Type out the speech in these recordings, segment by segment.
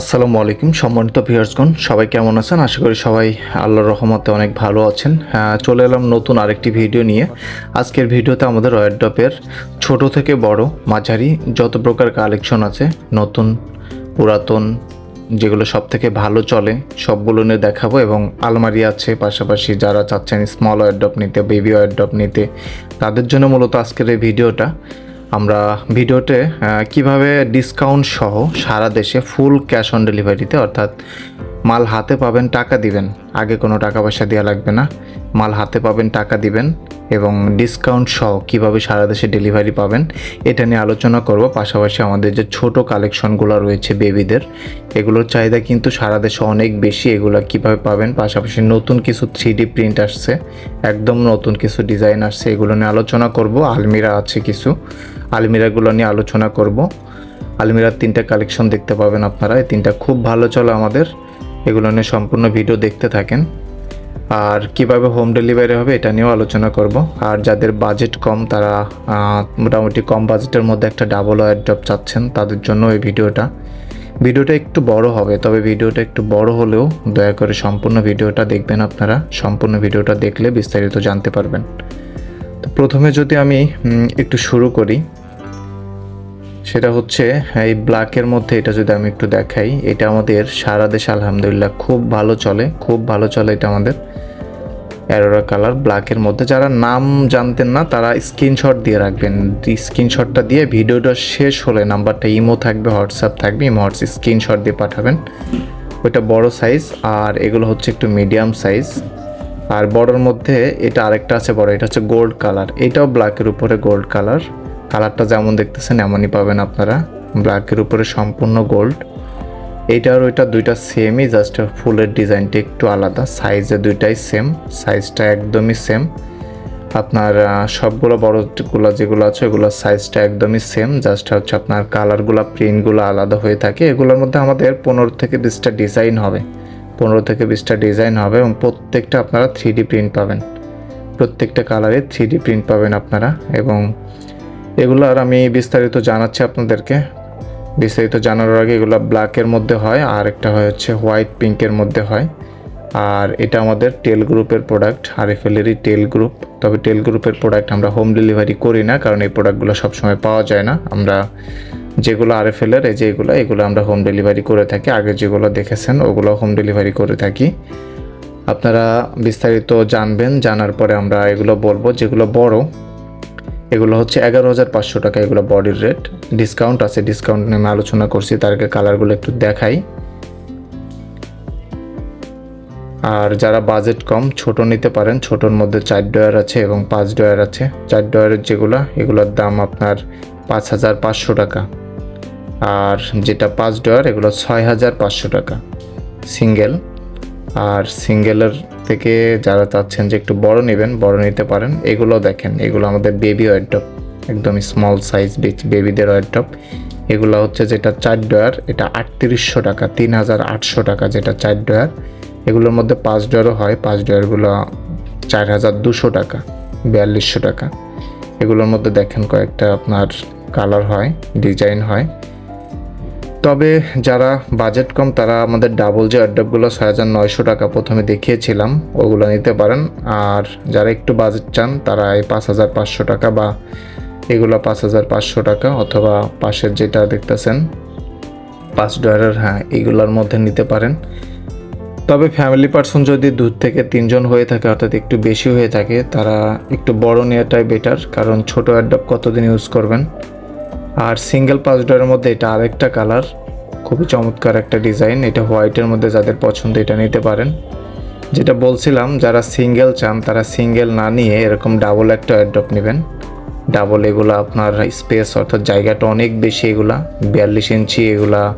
আসসালামু আলাইকুম সম্মানিত ভিউয়ার্সগণ, সবাই কেমন আছেন? আশা করি সবাই আল্লাহর রহমতে অনেক ভালো আছেন। চলে এলাম নতুন আরেকটি ভিডিও নিয়ে। আজকের ভিডিওতে আমাদের ওয়ারডপের ছোট থেকে বড়, মাঝারি, যত প্রকার কালেকশন আছে, নতুন, পুরাতন, যেগুলো সব থেকে ভালো চলে, সবগুলো নিয়ে দেখাবো এবং আলমারি আছে, পাশাপাশি যারা চাচ্ছেন স্মল ওয়ারডপ নিতে বেবি ওয়ারডপ নিতে, তাদের জন্য মূলত আজকের এই ভিডিওটা। আমরা ভিডিওতে কীভাবে ডিসকাউন্ট সহ সারা দেশে ফুল ক্যাশ অন ডেলিভারিতে অর্থাৎ মাল হাতে পাবেন, টাকা দিবেন, আগে কোনো টাকা পয়সা দেওয়া লাগবে না। মাল হাতে পাবেন, টাকা দিবেন এবং ডিসকাউন্ট সহ কীভাবে সারা দেশে ডেলিভারি পাবেন, এটা নিয়ে আলোচনা করব। পাশাপাশি আমাদের যে ছোট কালেকশনগুলো রয়েছে বেবিদের এগুলোর চাহিদা কিন্তু সারা দেশে অনেক বেশি। এগুলো কীভাবে পাবেন? পাশাপাশি নতুন কিছু থ্রি প্রিন্ট আসছে, একদম নতুন কিছু ডিজাইন আসছে, এগুলো নিয়ে আলোচনা করব। আলমিরা আছে কিছু। আলমিরাগুলো নিয়ে আলোচনা করব। আলমিরার তিনটা কালেকশন দেখতে পাবেন আপনারা। এই তিনটা খুব ভালো চলে আমাদের। এগুলো নিয়ে সম্পূর্ণ ভিডিও দেখতে থাকেন। আর কীভাবে হোম ডেলিভারি হবে এটা নিয়েও আলোচনা করব। আর যাদের বাজেট কম, তারা মোটামুটি কম বাজেটের মধ্যে একটা ডাবল ওয়ার ড্রপ চাচ্ছেন, তাদের জন্য এই ভিডিওটা। ভিডিওটা একটু বড় হবে, তবে ভিডিওটা একটু বড় হলেও দয়া করে সম্পূর্ণ ভিডিওটা দেখবেন আপনারা। সম্পূর্ণ ভিডিওটা দেখলে বিস্তারিত জানতে পারবেন। তো প্রথমে যদি আমি একটু শুরু করি সেটা হচ্ছে, এই ব্ল্যাকের মধ্যে এটা যদি আমি একটু দেখাই, এটা আমাদের সারা দেশে আলহামদুলিল্লাহ খুব ভালো চলে, খুব ভালো চলে এটা আমাদের অ্যারোরা কালার ব্ল্যাকের মধ্যে। যারা নাম জানতেন না, তারা স্ক্রিনশট দিয়ে রাখবেন। স্ক্রিনশটটা দিয়ে ভিডিওটা শেষ হলে নাম্বারটা ইমো থাকবে, হোয়াটসঅ্যাপ থাকবে, ইমো হোয়াটসঅ্যাপ স্ক্রিনশট দিয়ে পাঠাবেন। ওইটা বড় সাইজ, আর এগুলো হচ্ছে একটু মিডিয়াম সাইজ। আর বড়োর মধ্যে এটা আরেকটা আছে বড়, এটা হচ্ছে গোল্ড কালার। এটাও ব্ল্যাকের উপরে গোল্ড কালার। কালারটা যেমন দেখতেছেন, এমনই পাবেন আপনারা। ব্ল্যাকের উপরে সম্পূর্ণ গোল্ড এইটা আর ওইটা দুইটা সেমই জাস্ট ফুলের ডিজাইনটা একটু আলাদা। সাইজে দুইটাই সেম সাইজটা একদমই সেম আপনার সবগুলো বড়গুলো যেগুলো আছে ওগুলো সাইজটা একদমই সেম জাস্ট হচ্ছে আপনার কালারগুলো প্রিন্টগুলো আলাদা হয়ে থাকে। এগুলোর মধ্যে আমাদের পনেরো থেকে বিশটা ডিজাইন হবে। পনেরো থেকে বিশটা ডিজাইন হবে এবং প্রত্যেকটা আপনারা থ্রি প্রিন্ট পাবেন। প্রত্যেকটা কালারে থ্রি প্রিন্ট পাবেন আপনারা এবং এগুলো আর আমি বিস্তারিত জানাচ্ছি আপনাদেরকে। বিস্তারিত জানানোর আগে এগুলো ব্ল্যাকের মধ্যে হয়, আর একটা হয় হচ্ছে হোয়াইট পিঙ্কের মধ্যে হয়। আর এটা আমাদের টেল গ্রুপের প্রোডাক্ট আর আরএফএলেরই টেল গ্রুপ তবে টেল গ্রুপের প্রোডাক্ট আমরা হোম ডেলিভারি করি না, কারণ এই প্রোডাক্টগুলো সবসময় পাওয়া যায় না। আমরা যেগুলো আর আরএফএলের এই যে এগুলো এগুলো আমরা হোম ডেলিভারি করে থাকি। আগে যেগুলো দেখেছেন, ওগুলো হোম ডেলিভারি করে থাকি। আপনারা বিস্তারিত জানবেন, জানার পরে আমরা এগুলো বলব, যেগুলো বড়। এগুলো হচ্ছে এগারো হাজার পাঁচশো টাকা, এগুলো বডির রেট ডিসকাউন্ট আছে ডিসকাউন্ট নিয়ে আমি আলোচনা করছি, তার আগে কালারগুলো একটু দেখাই। আর যারা বাজেট কম, ছোট নিতে পারেন, ছোটোর মধ্যে চার ডয়ার আছে এবং পাঁচ ডয়ার আছে। চার ডয়ারের যেগুলো, এগুলোর দাম আপনার পাঁচ হাজার পাঁচশো টাকা। আর যেটা পাঁচ ডয়ার, এগুলো ছয় হাজার পাঁচশো টাকা। সিঙ্গেল আর সিঙ্গেলের থেকে যারা চাচ্ছেন যে একটু বড় নেবেন, বড় নিতে পারেন। এগুলো দেখেন, এগুলো আমাদের বেবি ওয়ারডপ একদম স্মল সাইজ বেবিদের ওয়ারডপ এগুলো হচ্ছে যেটা চার ডয়ার, এটা আটত্রিশশো টাকা, তিন হাজার আটশো টাকা যেটা চার ডয়ার। এগুলোর মধ্যে পাঁচ ডয়ারও হয়, পাঁচ ডয়ারগুলো চার হাজার দুশো টাকা, বিয়াল্লিশশো টাকা। এগুলোর মধ্যে দেখেন কয়েকটা আপনার কালার হয় ডিজাইন হয়। তবে যারা বাজেট কম, তারা আমাদের ডাবল যে অ্যাডাপগুলো ছয় হাজার নয়শো টাকা প্রথমে দেখিয়েছিলাম, ওগুলো নিতে পারেন। আর যারা একটু বাজেট চান, তারা এই পাঁচ হাজার পাঁচশো টাকা বা এগুলো পাঁচ হাজার পাঁচশো টাকা অথবা পাশের যেটা দেখতেছেন, পাঁচ ডলারের হ্যাঁ এগুলোর মধ্যে নিতে পারেন। তবে ফ্যামিলি পার্সন যদি দু থেকে তিনজন হয়ে থাকে, অর্থাৎ একটু বেশি হয়ে থাকে, তারা একটু বড় নেওয়াটাই বেটার কারণ ছোট অ্যাডাপ কতদিন ইউজ করবেন? আর সিঙ্গেল পাঁচ ডয়ের মধ্যে এটা আরেকটা কালার, খুবই চমৎকার একটা ডিজাইন। এটা হোয়াইটের মধ্যে যাদের পছন্দ এটা নিতে পারেন। যেটা বলছিলাম, যারা সিঙ্গেল চান, তারা সিঙ্গেল না নিয়ে এরকম ডাবল একটা অ্যাড্রপ নেবেন। ডাবল এগুলো আপনার স্পেস অর্থাৎ জায়গাটা অনেক বেশি এগুলা, বিয়াল্লিশ ইঞ্চি এগুলা,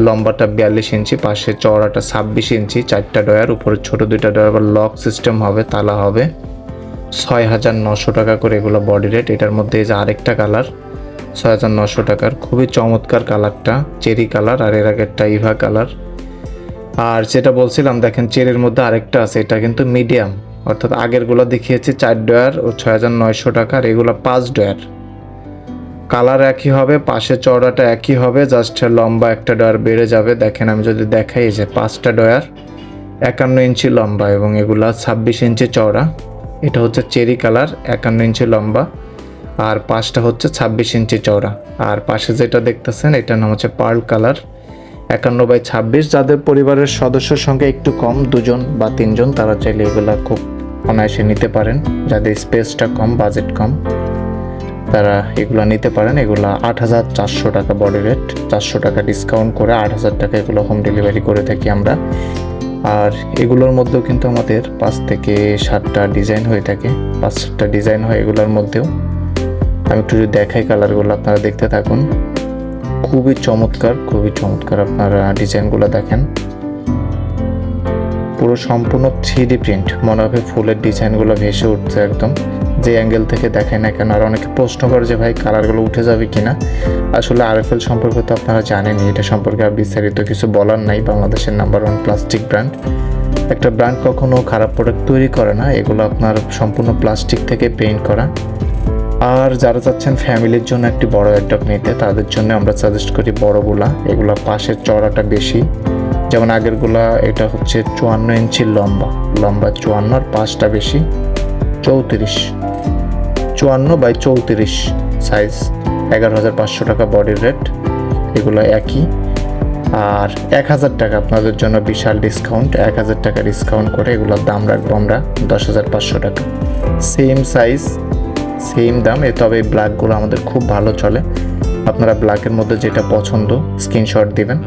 লম্বাটা বিয়াল্লিশ ইঞ্চি, পাশে চওড়াটা ছাব্বিশ ইঞ্চি, চারটা ডয়ার উপরে ছোট দুইটা ডয়ার আবার লক সিস্টেম হবে, তালা হবে। ছয় হাজার নশো টাকা করে এগুলো বডি রেট এটার মধ্যে যে আরেকটা কালার ছয় হাজার নশো টাকার। খুবই চমৎকার কালারটা, চেরি কালার আর এর আগেরটা ইভা কালার। আর যেটা বলছিলাম, দেখেন চেরির মধ্যে আরেকটা আছে, এটা কিন্তু মিডিয়াম। অর্থাৎ আগেরগুলো দেখিয়েছি, চার ডয়ার ও ছয় হাজার নয়শো টাকার এগুলো পাঁচ ডয়ার। কালার একই হবে, পাশে চড়াটা একই হবে, জাস্ট লম্বা একটা ডয়ার বেড়ে যাবে। দেখেন, আমি যদি দেখাই যে পাঁচটা ডয়ার, একান্ন ইঞ্চি লম্বা এবং এগুলা ছাব্বিশ ইঞ্চি চওড়া। এটা হচ্ছে চেরি কালার, একান্ন ইঞ্চি লম্বা। আর পাঁচটা হচ্ছে ছাব্বিশ ইঞ্চি চওড়া। আর পাশে যেটা দেখতেছেন, এটার নাম হচ্ছে পার্ল কালার। একান্ন বাই ছাব্বিশ, যাদের পরিবারের সদস্যর সংখ্যা একটু কম, দুজন বা তিনজন, তারা চাইলে এগুলো খুব অনায়াসে নিতে পারেন। যাদের স্পেসটা কম, বাজেট কম, তারা এগুলো নিতে পারেন। এগুলো আট হাজার চারশো টাকা বডি রেট চারশো টাকা ডিসকাউন্ট করে আট হাজার টাকা এগুলো হোম ডেলিভারি করে থাকি আমরা। আর এগুলোর মধ্যেও কিন্তু আমাদের পাঁচ থেকে সাতটা ডিজাইন হয়ে থাকে। পাঁচ সাতটা ডিজাইন হয় এগুলোর মধ্যেও। আমি একটু যদি দেখাই কালারগুলো আপনারা দেখতে থাকুন। খুবই চমৎকার খুবই চমৎকার আপনারা ডিজাইনগুলো দেখেন। পুরো সম্পূর্ণ থ্রি প্রিন্ট, মনে হবে ফুলের ডিজাইনগুলো ভেসে উঠছে একদম। যে অ্যাঙ্গেল থেকে দেখায় না কেন, আর অনেকে প্রশ্ন করে যে ভাই কালারগুলো উঠে যাবে কিনা? আসলে আরএফএল সম্পর্কে তো আপনারা জানেনই, এটা সম্পর্কে আর বিস্তারিত কিছু বলার নাই। বাংলাদেশের নাম্বার ওয়ান প্লাস্টিক ব্র্যান্ড একটা ব্র্যান্ড কখনো খারাপ প্রোডাক্ট তৈরি করে না, এগুলো আপনার সম্পূর্ণ প্লাস্টিক থেকে পেইন্ট করা। আর যারা চাচ্ছেন ফ্যামিলির জন্য একটি বড় অ্যাডপ নিতে, তাদের জন্য আমরা সাজেস্ট করি বড়গুলা। এগুলা পাশের চড়াটা বেশি। যেমন আগেরগুলা এটা হচ্ছে চুয়ান্ন ইঞ্চি লম্বা। লম্বা চুয়ান্ন আর পাঁচটা বেশি। চৌত্রিশ। চুয়ান্ন বাই চৌত্রিশ সাইজ এগারো হাজার পাঁচশো টাকা বডির রেট এগুলো একই। আর এক হাজার টাকা আপনাদের জন্য বিশাল ডিসকাউন্ট এক হাজার টাকা ডিসকাউন্ট করে এগুলোর দাম রাখব আমরা দশ হাজার পাঁচশো টাকা। সেম সাইজ সেম দাম, এ তবে ব্ল্যাকগুলো আমাদের খুব ভালো চলে। আপনারা ব্ল্যাকের মধ্যে যেটা পছন্দ, স্ক্রিনশট দিবেন।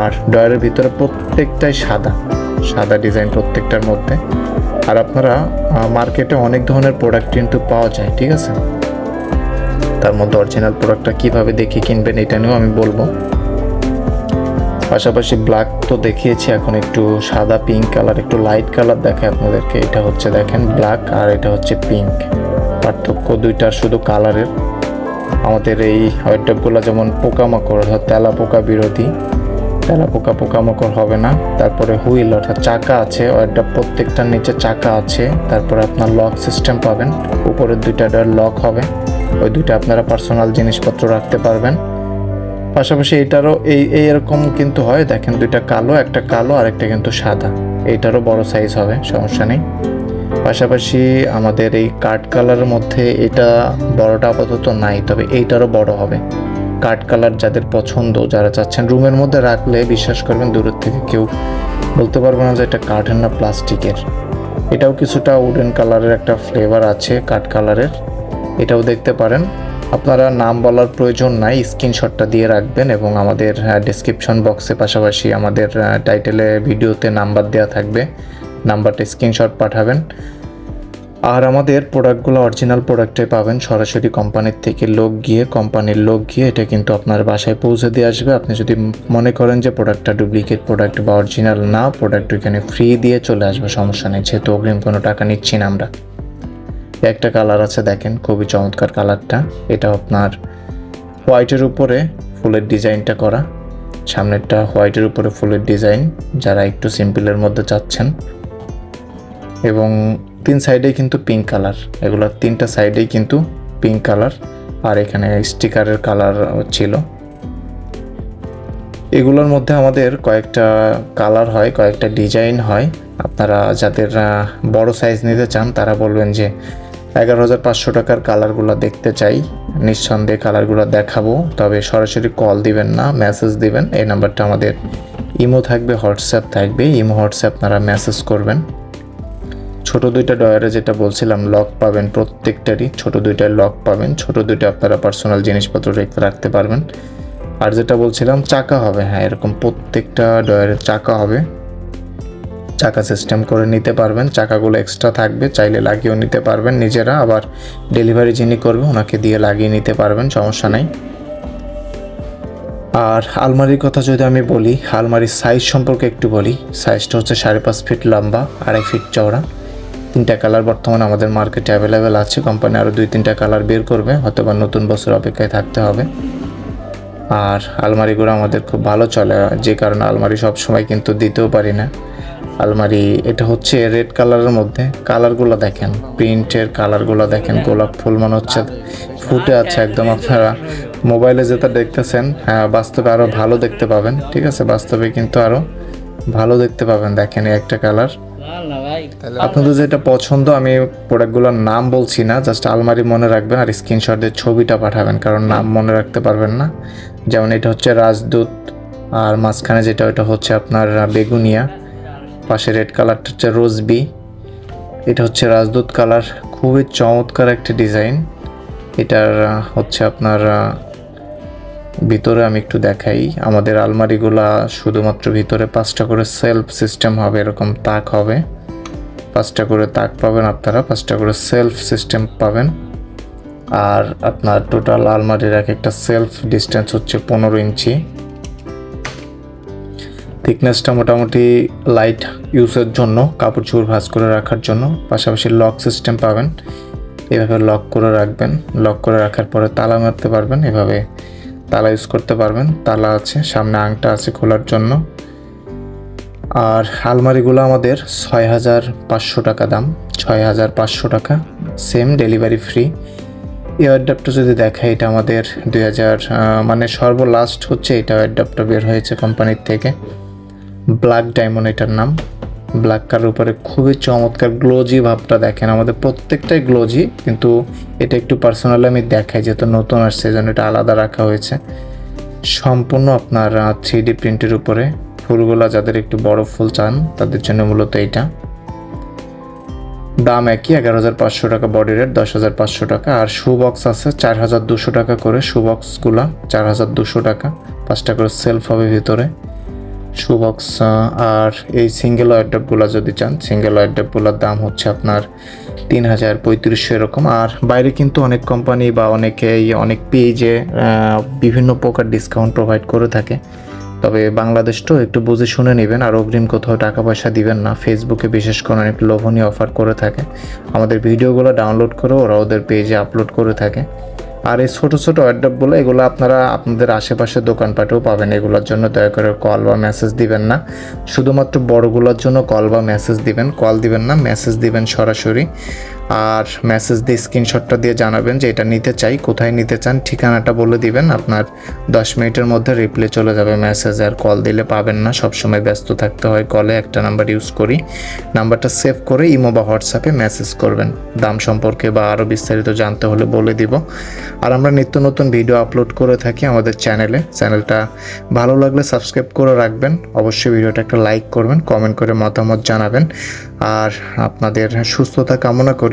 আর ডয়ারের ভিতরে প্রত্যেকটাই সাদা সাদা ডিজাইন প্রত্যেকটার মধ্যে। আর আপনারা মার্কেটে অনেক ধরনের প্রোডাক্ট কিন্তু পাওয়া যায়, ঠিক আছে? তার মধ্যে অরিজিনাল প্রোডাক্টটা কীভাবে দেখে কিনবেন, এটা নিয়েও আমি বলব। পাশাপাশি ব্ল্যাক তো দেখিয়েছি, এখন একটু সাদা, পিঙ্ক কালার, একটু লাইট কালার দেখায় আপনাদেরকে। এটা হচ্ছে দেখেন ব্ল্যাক আর এটা হচ্ছে পিঙ্ক। পার্থক্য দুইটা শুধু কালারের। আমাদের এই হোয়াইটডপগুলো যেমন পোকামাকড়, অর্থাৎ তেলা পোকা বিরোধী, তেলা পোকা পোকামাকড় হবে না। তারপরে হুইল, অর্থাৎ চাকা আছে ওইটা প্রত্যেকটার নিচে চাকা আছে। তারপরে আপনার লক সিস্টেম পাবেন, উপরের দুইটা ডোর লক হবে। ওই দুইটা আপনারা পার্সোনাল জিনিসপত্র রাখতে পারবেন। পাশাপাশি এটারও এই এই এরকম কিন্তু হয়। দেখেন দুইটা কালো, একটা কালো আর একটা কিন্তু সাদা। এইটারও বড় সাইজ হবে, সমস্যা নেই। পাশাপাশি আমাদের এই কাঠ কালারের মধ্যে এটা বড়টা আপাতত নাই, তবে এইটারও বড় হবে। কাঠ কালার যাদের পছন্দ, যারা চাচ্ছেন রুমের মধ্যে রাখলে বিশ্বাস করবেন দূরের থেকে কেউ বলতে পারবে না যে এটা কাঠের না প্লাস্টিকের। এটাও কিছুটা উডেন কালারের একটা ফ্লেভার আছে কাঠ কালারের। এটাও দেখতে পারেন। আপনারা নাম বলার প্রয়োজন নাই, স্ক্রিনশটটা দিয়ে রাখবেন এবং আমাদের ডিসক্রিপশন বক্সে পাশাপাশি আমাদের টাইটেলে ভিডিওতে নাম্বার দেওয়া থাকবে। নাম্বারটা স্ক্রিনশট পাঠাবেন। আর আমাদের প্রোডাক্টগুলো অরিজিনাল প্রোডাক্টে পাবেন। সরাসরি কোম্পানির থেকে লোক গিয়ে, কোম্পানির লোক গিয়ে এটা কিন্তু আপনার বাসায় পৌঁছে দিয়ে আসবে। আপনি যদি মনে করেন যে প্রোডাক্টটা ডুপ্লিকেট প্রোডাক্ট বা অরিজিনাল না, প্রোডাক্ট ওইখানে ফ্রি দিয়ে চলে আসবে, সমস্যা নেই। যেহেতু অগ্রিম কোনো টাকা নিচ্ছি না আমরা। একটা কালার আছে দেখেন, খুবই চমৎকার কালারটা। এটা আপনার হোয়াইটের উপরে ফুলের ডিজাইনটা করা। সামনেরটা হোয়াইটের উপরে ফুলের ডিজাইন। যারা একটু সিম্পলের মধ্যে চাচ্ছেন এবং তিন সাইডেই কিন্তু পিঙ্ক কালার এগুলোর তিনটা সাইডেই কিন্তু পিঙ্ক কালার আর এখানে স্টিকারের কালার ছিল। এগুলোর মধ্যে আমাদের কয়েকটা কালার হয়, কয়েকটা ডিজাইন হয়। আপনারা যাদের বড় সাইজ নিতে চান, তারা বলবেন যে এগারো হাজার পাঁচশো টাকার কালারগুলো দেখতে চাই। নিঃসন্দেহে কালারগুলো দেখাবো, তবে সরাসরি কল দিবেন না মেসেজ দিবেন। এই নাম্বারটা আমাদের ইমো থাকবে, হোয়াটসঅ্যাপ থাকবে। ইমো, হোয়াটসঅ্যাপ আপনারা মেসেজ করবেন। ছোট দুইটা ডয়ারে যেটা বলছিলাম, লক পাবেন প্রত্যেকটারই। ছোট দুইটায় লক পাবেন, ছোট দুইটা আপনারা পার্সোনাল জিনিসপত্র রেখে, রাখতে পারবেন। আর যেটা বলছিলাম, চাকা হবে হ্যাঁ এরকম প্রত্যেকটা ডয়ারের চাকা হবে। চাকা সিস্টেম করে নিতে পারবেন, চাকাগুলো এক্সট্রা থাকবে, চাইলে লাগিয়েও নিতে পারবেন নিজেরা। আবার ডেলিভারি যিনি করবে, ওনাকে দিয়ে লাগিয়ে নিতে পারবেন, সমস্যা নাই। আর আলমারির কথা যদি আমি বলি, আলমারির সাইজ সম্পর্কে একটু বলি। সাইজটা হচ্ছে সাড়ে পাঁচ ফিট লম্বা, আড়াই ফিট চওড়া। তিনটা কালার বর্তমানে আমাদের মার্কেটে অ্যাভেলেবেল আছে। কোম্পানি আরও দুই তিনটা কালার বের করবে হয়তো বা নতুন বছর অপেক্ষায় থাকতে হবে। আর আলমারিগুলো আমাদের খুব ভালো চলে, যে কারণে আলমারি সব সময় কিন্তু দিতেও পারি না। আলমারি, এটা হচ্ছে রেড কালারের মধ্যে। কালারগুলো দেখেন প্রিন্টের কালারগুলো দেখেন, গোলাপ ফুল মনে হচ্ছে, ফুটে আছে একদম আপনারা। মোবাইলে যেটা দেখতেছেন হ্যাঁ বাস্তবে আরও ভালো দেখতে পাবেন, ঠিক আছে? বাস্তবে কিন্তু আরও ভালো দেখতে পাবেন, দেখেন একটা কালার আপনাদের যেটা পছন্দ, আমি প্রোডাক্টগুলোর নাম বলছি না জাস্ট আলমারি মনে রাখবেন আর স্ক্রিনশট দিয়ে ছবিটা পাঠাবেন, কারণ নাম মনে রাখতে পারবেন না। যেমন এটা হচ্ছে রাজদূত, আর মাঝখানে যেটা, ওটা হচ্ছে আপনার বেগুনিয়া, পাশে রেড কালারটা হচ্ছে রোজবি। এটা হচ্ছে রাজদূত কালার খুবই চমৎকার একটা ডিজাইন এটার হচ্ছে আপনার ভিতরে আমি একটু দেখাই। আমাদের আলমারিগুলা শুধুমাত্র ভিতরে পাঁচটা করে সেলফ সিস্টেম হবে, এরকম তাক হবে। পাঁচটা করে তাক পাবেন আপনারা, পাঁচটা করে সেলফ সিস্টেম পাবেন। আর আপনার টোটাল আলমারির এক একটা সেলফ ডিস্টেন্স হচ্ছে পনেরো ইঞ্চি। থিকনেসটা মোটামুটি লাইট ইউজের জন্য, কাপড় চোপড় ভাঁজ করে রাখার জন্য। পাশাপাশি লক সিস্টেম পাবেন। এভাবে লক করে রাখবেন। লক করে রাখার পরে তালা মারতে পারবেন। এভাবে তালা ইউজ করতে পারবেন। তালা আছে, সামনে আংটা আছে খোলার জন্য। আর আলমারিগুলো আমাদের ছয় হাজার পাঁচশো টাকা দাম ছয় হাজার পাঁচশো টাকা। সেম ডেলিভারি ফ্রি এই অ্যাডাপ্টার যদি দেখায় এটা আমাদের দুই হাজার মানে সর্বলাস্ট হচ্ছে, এটা অ্যাডাপ্টার বের হয়েছে কোম্পানির থেকে। ব্ল্যাক ডায়মন্ড এটার নাম। ব্ল্যাক কালার উপরে খুবই চমৎকার গ্লোজি ভাবটা দেখেন। আমাদের প্রত্যেকটাই গ্লোজি কিন্তু এটা একটু পার্সোনালি আমি দেখাই, যেহেতু নতুন আসছে জন্য এটা আলাদা রাখা হয়েছে। সম্পূর্ণ আপনার থ্রি ডি প্রিন্টের উপরে। ফুলগুলা যাদের একটু বড় ফুল চান, তাদের জন্য মূলত এইটা। দাম একই, এগারো হাজার পাঁচশো টাকা বডি রেট দশ হাজার পাঁচশো টাকা। আর শু বক্স আছে, চার হাজার দুশো টাকা করে শু বক্সগুলা চার হাজার দুশো টাকা। পাঁচটা করে সেলফ হবে ভিতরে। শু বক্স আর এই সিঙ্গেল ওয়ারড্রপগুলো যদি চান সিঙ্গেল ওয়ারড্রপগুলোর দাম হচ্ছে আপনার তিন হাজার পঁয়ত্রিশশো এরকম। আর বাইরে কিন্তু অনেক কোম্পানি বা অনেকেই অনেক পেজে বিভিন্ন প্রকার ডিসকাউন্ট প্রোভাইড করে থাকে। তবে বাংলাদেশটাও একটু বুঝে শুনে নেবেন, আর অগ্রিম কোথাও টাকা পয়সা দিবেন না। ফেসবুকে বিশেষ করে অনেক লোভনীয় অফার করে থাকে। আমাদের ভিডিওগুলো ডাউনলোড করে ওরা ওদের পেজে আপলোড করে থাকে। আর এই ছোটো ছোটো অ্যাডাপগুলো এগুলো আপনারা আপনাদের আশেপাশে দোকানপাটেও পাবেন। এগুলোর জন্য দয়া করে কল বা মেসেজ দিবেন না। শুধুমাত্র বড়গুলোর জন্য কল বা মেসেজ দিবেন। কল দিবেন না মেসেজ দিবেন সরাসরি। আর মেসেজ দিয়ে স্ক্রিনশটটা দিয়ে জানাবেন যে এটা নিতে চাই, কোথায় নিতে চান, ঠিকানাটা বলে দিবেন, আপনার দশ মিনিটের মধ্যে রিপ্লে চলে যাবে মেসেজ আর কল দিলে পাবেন না, সবসময় ব্যস্ত থাকতে হয় কলে একটা নাম্বার ইউজ করি নাম্বারটা সেভ করে ইমো বা হোয়াটসঅ্যাপে মেসেজ করবেন, দাম সম্পর্কে বা আরও বিস্তারিত জানতে হলে বলে দিব। আর আমরা নিত্য নতুন ভিডিও আপলোড করে থাকি আমাদের চ্যানেলে চ্যানেলটা ভালো লাগলে সাবস্ক্রাইব করে রাখবেন, অবশ্যই ভিডিওটা একটা লাইক করবেন কমেন্ট করে মতামত জানাবেন, আর আপনাদের সুস্থতা কামনা করি